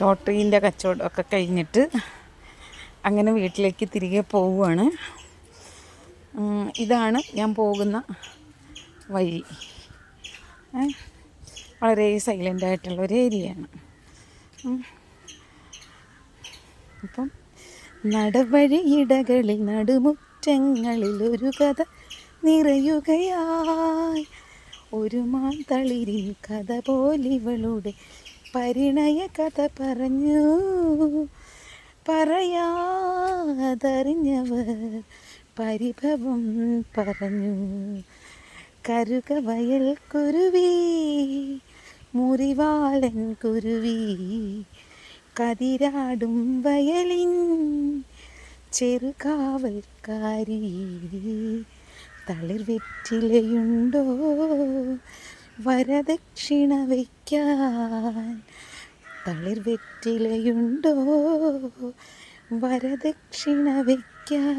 ലോട്ടറീന്റെ കച്ചവടമൊക്കെ കഴിഞ്ഞിട്ട് അങ്ങനെ വീട്ടിലേക്ക് തിരികെ പോവുകയാണ്. ഇതാണ് ഞാൻ പോകുന്ന വഴി. വളരെ സൈലന്റ് ആയിട്ടുള്ള ഒരു ഏരിയയാണ്. അപ്പം നടവഴിയിടകളിൽ നടുമുറ്റങ്ങളിൽ ഒരു കഥ നിറയുകയായി. ഒരു മാന്തളിരിൻ കഥ പോലിവളുടെ പരിണയ കഥ പറഞ്ഞു. പറയാതറിഞ്ഞവർ പരിഭവം പറഞ്ഞു. കരുക വയൽ കുരുവി മുറിവാളൻ കുരുവി കതിരാടും വയലിൻ ചെറുകാവൽക്കാരി. തളിർവെറ്റിലയുണ്ടോ വരദക്ഷിണ വയ്ക്കാൻ തളിർവെറ്റിലയുണ്ടോ വരദക്ഷിണ വയ്ക്കാൻ